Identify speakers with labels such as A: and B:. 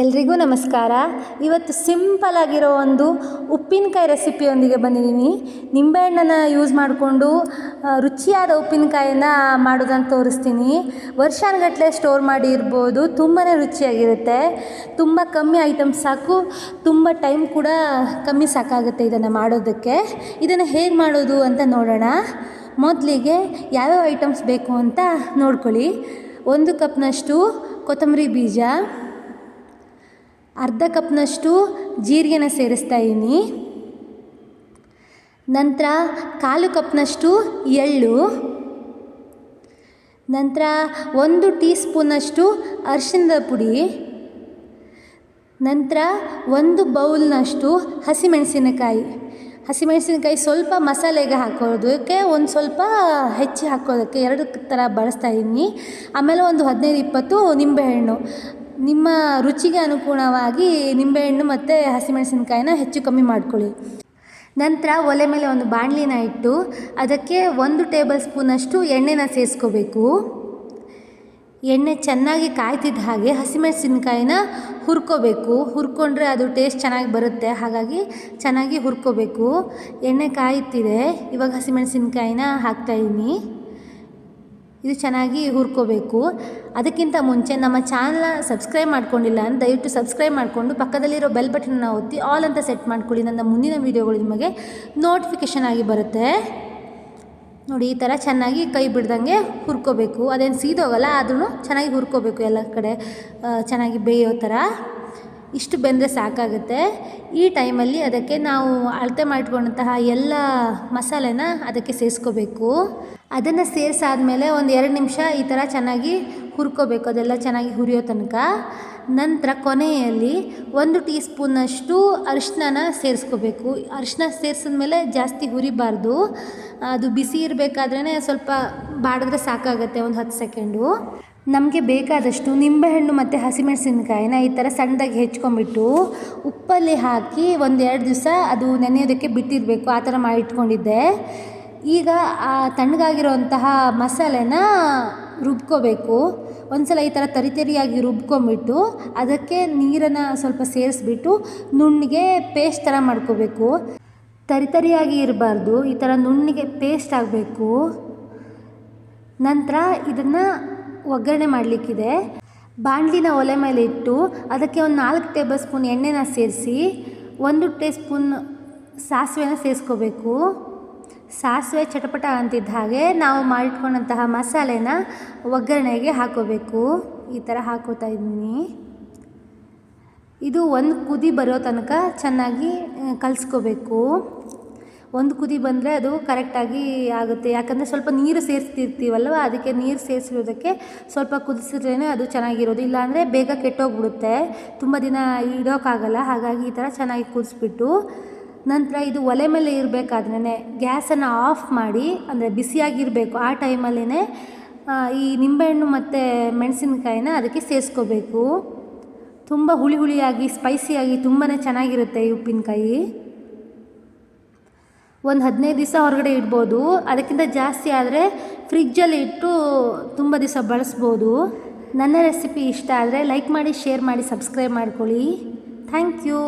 A: ಎಲ್ರಿಗೂ ನಮಸ್ಕಾರ. ಇವತ್ತು ಸಿಂಪಲ್ ಆಗಿರೋ ಒಂದು ಉಪ್ಪಿನಕಾಯಿ ರೆಸಿಪಿಯೊಂದಿಗೆ ಬಂದಿದ್ದೀನಿ. ನಿಂಬೆಹಣ್ಣನ್ನು ಯೂಸ್ ಮಾಡಿಕೊಂಡು ರುಚಿಯಾದ ಉಪ್ಪಿನಕಾಯಿನ ಮಾಡೋದನ್ನು ತೋರಿಸ್ತೀನಿ. ವರ್ಷಾನುಗಟ್ಟಲೆ ಸ್ಟೋರ್ ಮಾಡಿ ಇರ್ಬೋದು ತುಂಬಾ ರುಚಿಯಾಗಿರುತ್ತೆ. ತುಂಬ ಕಮ್ಮಿ ಐಟಮ್ಸ್ ಸಾಕು, ತುಂಬ ಟೈಮ್ ಕೂಡ ಕಮ್ಮಿ ಸಾಕಾಗುತ್ತೆ ಇದನ್ನು ಮಾಡೋದಕ್ಕೆ. ಇದನ್ನು ಹೇಗೆ ಮಾಡೋದು ಅಂತ ನೋಡೋಣ. ಮೊದಲಿಗೆ ಯಾವ್ಯಾವ ಐಟಮ್ಸ್ ಬೇಕು ಅಂತ ನೋಡ್ಕೊಳ್ಳಿ. ಒಂದು ಕಪ್ನಷ್ಟು ಕೊತ್ತಂಬರಿ ಬೀಜ ಅರ್ಧ ಕಪ್ನಷ್ಟು ಜೀರಿಗೆನ ಸೇರಿಸ್ತಾ ಇದ್ದೀನಿ ನಂತರ ಕಾಲು ಕಪ್ನಷ್ಟು ಎಳ್ಳು. ನಂತರ ಒಂದು ಟೀ ಸ್ಪೂನಷ್ಟು ಅರಿಶಿಣದ ಪುಡಿ. ನಂತರ ಒಂದು ಬೌಲ್ನಷ್ಟು ಹಸಿಮೆಣಸಿನಕಾಯಿ. ಹಸಿಮೆಣಸಿನಕಾಯಿ ಸ್ವಲ್ಪ ಮಸಾಲೆಗೆ ಹಾಕೋದಕ್ಕೆ, ಒಂದು ಸ್ವಲ್ಪ ಹೆಚ್ಚಿ ಹಾಕೋದಕ್ಕೆ ಎರಡು ಥರ ಬಳಸ್ತಾ ಇದ್ದೀನಿ ಆಮೇಲೆ ಒಂದು ಹದಿನೈದು, ಇಪ್ಪತ್ತು ನಿಂಬೆಹಣ್ಣು. ನಿಮ್ಮ ರುಚಿಗೆ ಅನುಗುಣವಾಗಿ ನಿಂಬೆಹಣ್ಣು ಮತ್ತು ಹಸಿಮೆಣಸಿನ್ಕಾಯಿನ ಹೆಚ್ಚು ಕಮ್ಮಿ ಮಾಡ್ಕೊಳ್ಳಿ. ನಂತರ ಒಲೆ ಮೇಲೆ ಒಂದು ಬಾಣಲಿನ ಇಟ್ಟು ಅದಕ್ಕೆ ಒಂದು ಟೇಬಲ್ ಸ್ಪೂನಷ್ಟು ಎಣ್ಣೆನ ಸೇರಿಸ್ಕೋಬೇಕು ಎಣ್ಣೆ ಚೆನ್ನಾಗಿ ಕಾಯ್ತಿದ್ದ ಹಾಗೆ ಹಸಿಮೆಣಸಿನಕಾಯಿನ ಹುರ್ಕೋಬೇಕು. ಹುರ್ಕೊಂಡ್ರೆ ಅದು ಟೇಸ್ಟ್ ಚೆನ್ನಾಗಿ ಬರುತ್ತೆ, ಹಾಗಾಗಿ ಚೆನ್ನಾಗಿ ಹುರ್ಕೋಬೇಕು. ಎಣ್ಣೆ ಕಾಯುತ್ತಿದೆ ಇವಾಗ ಹಸಿಮೆಣಸಿನ್ಕಾಯಿನ ಹಾಕ್ತಾಯಿದ್ದೀನಿ ಇದು ಚೆನ್ನಾಗಿ ಹುರ್ಕೋಬೇಕು. ಅದಕ್ಕಿಂತ ಮುಂಚೆ ನಮ್ಮ ಚಾನಲ್ನ ಸಬ್ಸ್ಕ್ರೈಬ್ ಮಾಡ್ಕೊಂಡಿಲ್ಲ ಅಂತ ದಯವಿಟ್ಟು ಸಬ್ಸ್ಕ್ರೈಬ್ ಮಾಡಿಕೊಂಡು ಪಕ್ಕದಲ್ಲಿರೋ ಬೆಲ್ ಬಟನ್ನ ಒತ್ತಿ ಆಲ್ ಅಂತ ಸೆಟ್ ಮಾಡ್ಕೊಳ್ಳಿ. ನನ್ನ ಮುಂದಿನ ವೀಡಿಯೋಗಳು ನಿಮಗೆ ನೋಟಿಫಿಕೇಷನ್ ಆಗಿ ಬರುತ್ತೆ. ನೋಡಿ, ಈ ಥರ ಚೆನ್ನಾಗಿ ಕೈ ಬಿಡ್ದಂಗೆ ಹುರ್ಕೋಬೇಕು. ಅದೇನು ಸೀದೋಗಲ್ಲ ಆದ್ರೂ ಚೆನ್ನಾಗಿ ಹುರ್ಕೋಬೇಕು ಎಲ್ಲ ಕಡೆ ಚೆನ್ನಾಗಿ ಬೇಯೋ ಥರ. ಇಷ್ಟು ಬೆಂದರೆ ಸಾಕಾಗುತ್ತೆ. ಈ ಟೈಮಲ್ಲಿ ಅದಕ್ಕೆ ನಾವು ಅಳತೆ ಮಾಡಿಕೊಂಡಂತಹ ಎಲ್ಲ ಮಸಾಲೆನ ಅದಕ್ಕೆ ಸೇರಿಸ್ಕೋಬೇಕು ಅದನ್ನು ಸೇರಿಸಾದ್ಮೇಲೆ ಒಂದು ಎರಡು ನಿಮಿಷ ಈ ಥರ ಚೆನ್ನಾಗಿ ಹುರ್ಕೋಬೇಕು. ಅದೆಲ್ಲ ಚೆನ್ನಾಗಿ ಹುರಿಯೋ ತನಕ. ನಂತರ ಕೊನೆಯಲ್ಲಿ ಒಂದು ಟೀ ಸ್ಪೂನಷ್ಟು ಅರಿಶಿನ ಸೇರಿಸ್ಕೋಬೇಕು. ಅರಿಶಿನ ಸೇರಿಸಿದ್ಮೇಲೆ ಜಾಸ್ತಿ ಹುರಿಬಾರ್ದು. ಅದು ಬಿಸಿ ಇರಬೇಕಾದ್ರೇ ಸ್ವಲ್ಪ ಬಾಡಿದ್ರೆ ಸಾಕಾಗುತ್ತೆ, ಒಂದು ಹತ್ತು ಸೆಕೆಂಡು. ನಮಗೆ ಬೇಕಾದಷ್ಟು ನಿಂಬೆಹಣ್ಣು ಮತ್ತು ಹಸಿಮೆಣಸಿನಕಾಯಿನ ಈ ಥರ ಸಣ್ಣದಾಗಿ ಹೆಚ್ಕೊಂಡ್ಬಿಟ್ಟು ಉಪ್ಪಲ್ಲಿ ಹಾಕಿ ಒಂದು ಎರಡು ದಿವಸ ಅದು ನೆನೆಯೋದಕ್ಕೆ ಬಿಟ್ಟಿರಬೇಕು. ಆ ಥರ ಮಾಡಿ ಇಟ್ಕೊಂಡಿದ್ದೆ ಈಗ ಆ ತಣ್ಣಗಾಗಿರೋಂತಹ ಮಸಾಲೆನ ರುಬ್ಕೋಬೇಕು. ಒಂದು ಸಲ ಈ ಥರ ತರಿ ತರಿಯಾಗಿ ರುಬ್ಕೊಂಬಿಟ್ಟು ಅದಕ್ಕೆ ನೀರನ್ನು ಸ್ವಲ್ಪ ಸೇರಿಸ್ಬಿಟ್ಟು ನುಣ್ಣಿಗೆ ಪೇಸ್ಟ್ ಥರ ಮಾಡ್ಕೋಬೇಕು. ತರಿ ತರಿಯಾಗಿ ಇರಬಾರ್ದು, ಈ ಥರ ನುಣ್ಣಿಗೆ ಪೇಸ್ಟ್ ಆಗಬೇಕು. ನಂತರ ಇದನ್ನು ಒಗ್ಗರಣೆ ಮಾಡಲಿಕ್ಕಿದೆ. ಬಾಣಲಿನ ಒಲೆ ಮೇಲೆ ಇಟ್ಟು ಅದಕ್ಕೆ ಒಂದು ನಾಲ್ಕು ಟೇಬಲ್ ಸ್ಪೂನ್ ಎಣ್ಣೆನ ಸೇರಿಸಿ ಒಂದು ಟೇ ಸ್ಪೂನ್ ಸಾಸಿವೆನ ಸೇರಿಸ್ಕೋಬೇಕು. ಸಾಸಿವೆ ಚಟಪಟ ಅಂತಿದ್ದ ಹಾಗೆ ನಾವು ಮಾಡಿಟ್ಕೊಂಡಂತಹ ಮಸಾಲೆನ ಒಗ್ಗರಣೆಗೆ ಹಾಕೋಬೇಕು. ಈ ಥರ ಹಾಕೋತಾ ಇದ್ದೀನಿ. ಇದು ಒಂದು ಕುದಿ ಬರೋ ತನಕ ಚೆನ್ನಾಗಿ ಕಲಿಸ್ಕೋಬೇಕು. ಒಂದು ಕುದಿ ಬಂದರೆ ಅದು ಕರೆಕ್ಟಾಗಿ ಆಗುತ್ತೆ. ಯಾಕಂದರೆ ಸ್ವಲ್ಪ ನೀರು ಸೇರಿಸ್ತಿರ್ತೀವಲ್ವ, ಅದಕ್ಕೆ ನೀರು ಸೇರಿಸಿರೋದಕ್ಕೆ ಸ್ವಲ್ಪ ಕುದಿಸಿದ್ರೇ ಅದು ಚೆನ್ನಾಗಿರೋದು. ಇಲ್ಲಾಂದರೆ ಬೇಗ ಕೆಟ್ಟೋಗ್ಬಿಡುತ್ತೆ. ತುಂಬ ದಿನ ಇಡೋಕ್ಕಾಗಲ್ಲ, ಹಾಗಾಗಿ ಈ ಥರ ಚೆನ್ನಾಗಿ ಕುದಿಸ್ಬಿಟ್ಟು ನಂತರ ಇದು ಒಲೆ ಮೇಲೆ ಇರಬೇಕಾದ್ರೇ ಗ್ಯಾಸನ್ನು ಆಫ್ ಮಾಡಿ, ಅಂದರೆ ಬಿಸಿಯಾಗಿರಬೇಕು ಆ ಟೈಮಲ್ಲೇ ಈ ನಿಂಬೆಹಣ್ಣು ಮತ್ತು ಮೆಣಸಿನಕಾಯಿನ ಅದಕ್ಕೆ ಸೇರಿಸ್ಕೋಬೇಕು ತುಂಬ ಹುಳಿ ಹುಳಿಯಾಗಿ, ಸ್ಪೈಸಿಯಾಗಿ ತುಂಬಾ ಚೆನ್ನಾಗಿರುತ್ತೆ ಈ ಉಪ್ಪಿನಕಾಯಿ. ಒಂದು ಹದಿನೈದು ದಿವಸ ಹೊರಗಡೆ ಇಡ್ಬೋದು. ಅದಕ್ಕಿಂತ ಜಾಸ್ತಿ ಆದರೆ ಫ್ರಿಜ್ಜಲ್ಲಿ ಇಟ್ಟು ತುಂಬ ದಿವಸ ಬಳಸ್ಬೋದು. ನನ್ನ ರೆಸಿಪಿ ಇಷ್ಟ ಆದರೆ ಲೈಕ್ ಮಾಡಿ, ಶೇರ್ ಮಾಡಿ, ಸಬ್ಸ್ಕ್ರೈಬ್ ಮಾಡ್ಕೊಳ್ಳಿ. Thank you.